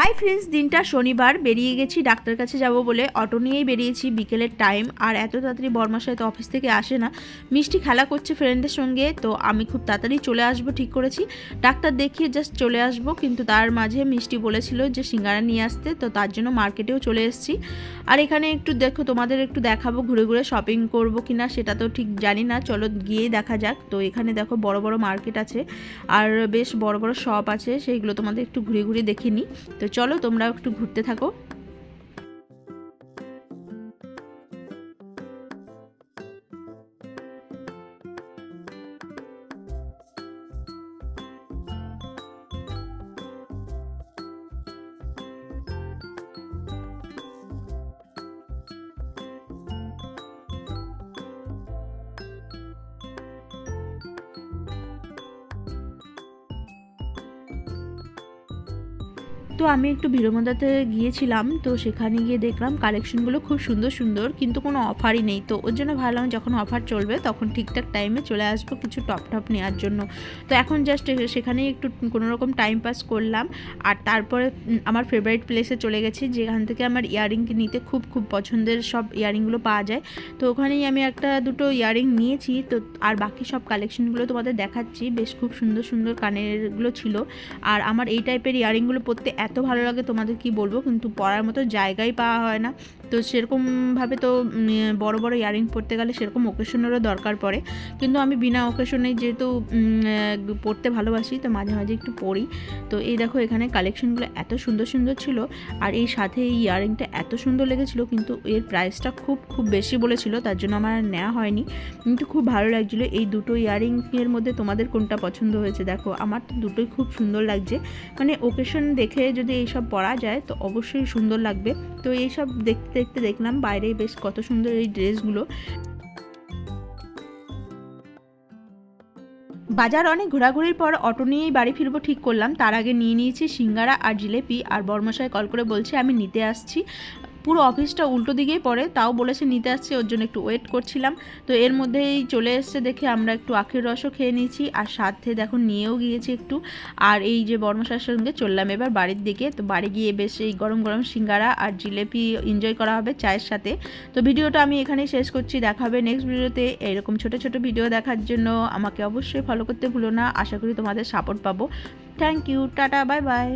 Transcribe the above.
Hi friends, দিনটা শনিবার, বেরিয়ে গেছি ডাক্তার কাছে যাব বলে। অটো নিয়েই বেরিয়েছি, বিকেলের টাইম। আর এত তাড়াতাড়ি বর্মাশয় তো অফিস থেকে আসে না। মিষ্টি খেলা করছে ফ্রেন্ডের সঙ্গে, তো আমি খুব তাড়াতাড়ি চলে আসব, ঠিক করেছি। ডাক্তার দেখিয়ে জাস্ট চলে আসব, কিন্তু তার মাঝে মিষ্টি বলেছিল যে সিঙ্গারা নিয়ে আসতে, তো তার জন্য মার্কেটেও চলে এসেছি। আর এখানে একটু দেখো, তোমাদের একটু দেখাবো, ঘুরে ঘুরে শপিং করব কি না সেটা তো ঠিক জানি না। চলো গিয়েই দেখা যাক। তো এখানে দেখো, বড় বড় মার্কেট আছে, আর বেশ বড় বড় শপ আছে, সেইগুলো তোমাদের একটু ঘুরে ঘুরে দেখে নিই। তো চলো তোমরাও একটু ঘুরতে থাকো। তো আমি একটু ভিড়মন্দাতে গিয়েছিলাম, তো সেখানে গিয়ে দেখলাম কালেকশনগুলো খুব সুন্দর সুন্দর, কিন্তু কোনো অফারই নেই। তো ওর জন্য ভাবলাম যখন অফার চলবে তখন ঠিকঠাক টাইমে চলে আসব কিছু টপ টপ নেওয়ার জন্য। তো এখন জাস্ট সেখানেই একটু কোনো রকম টাইম পাস করলাম। আর তারপরে আমার ফেভারিট প্লেসে চলে গেছি, যেখান থেকে আমার ইয়ারিং নিতে খুব খুব পছন্দের সব ইয়ারিংগুলো পাওয়া যায়। তো ওখানেই আমি একটা দুটো ইয়ারিং নিয়েছি, তো আর বাকি সব কালেকশনগুলো তোমাদের দেখাচ্ছি। বেশ খুব সুন্দর সুন্দর কানেরগুলো ছিল। আর আমার এই টাইপের ইয়ারিংগুলো পরতে এত ভালো লাগে তোমাদের কি বলব? কিন্তু পরার মতো জায়গাই পাওয়া হয় না। তো সেরকমভাবে তো বড় বড় ইয়ারিং পরতে গেলে সেরকম ওকেশনেরও দরকার পড়ে। কিন্তু আমি বিনা ওকেশনে যেহেতু পরতে ভালোবাসি, তো মাঝে মাঝে একটু পরি। তো এই দেখো এখানে কালেকশনগুলো এত সুন্দর সুন্দর ছিল, আর এই সাথে এই ইয়ারিংটা এত সুন্দর লেগেছিল, কিন্তু এর প্রাইসটা খুব খুব বেশি বলেছিল, তার জন্য আমার নেওয়া হয়নি। কিন্তু খুব ভালো লাগছিল এই দুটো ইয়ারিংয়ের মধ্যে তোমাদের কোনটা পছন্দ হয়েছে। দেখো, আমার তো দুটোই খুব সুন্দর লাগছে। মানে ওকেশন দেখে যদি এইসব পরা যায়, তো অবশ্যই সুন্দর লাগবে। তো এইসব দেখতে দেখতে দেখলাম, বাইরে বেশ কত সুন্দর এই ড্রেসগুলো। বাজার অনেক ঘোরাঘুরির পর অটো নিয়েই বাড়ি ফিরবো ঠিক করলাম। তার আগে নিয়ে নিয়েছি সিঙ্গারা আর জিলেপি। আর বর্মশায় কল করে বলছে, আমি নিতে আসছি। পুরো অফিসটা উল্টো দিকেই পড়ে, তাও বলেছে নিতে আসছে, ওর জন্য একটু ওয়েট করছিলাম। তো এর মধ্যেই চলে এসছে, দেখে আমরা একটু আখের রসও খেয়ে নিয়েছি, আর সাথে দেখো নিয়েও গিয়েছি একটু। আর এই যে বর্মশার সঙ্গে চললাম এবার বাড়ির দিকে, তো বাড়ি গিয়ে বেশ এই গরম গরম সিঙ্গারা আর জিলেপি এনজয় করা হবে চায়ের সাথে। তো ভিডিওটা আমি এখানেই শেষ করছি, দেখা হবে নেক্সট ভিডিওতে। এরকম ছোট ছোট ভিডিও দেখার জন্য আমাকে অবশ্যই ফলো করতে ভুলো না। আশা করি তোমাদের সাপোর্ট পাবো। Thank you ta-ta bye bye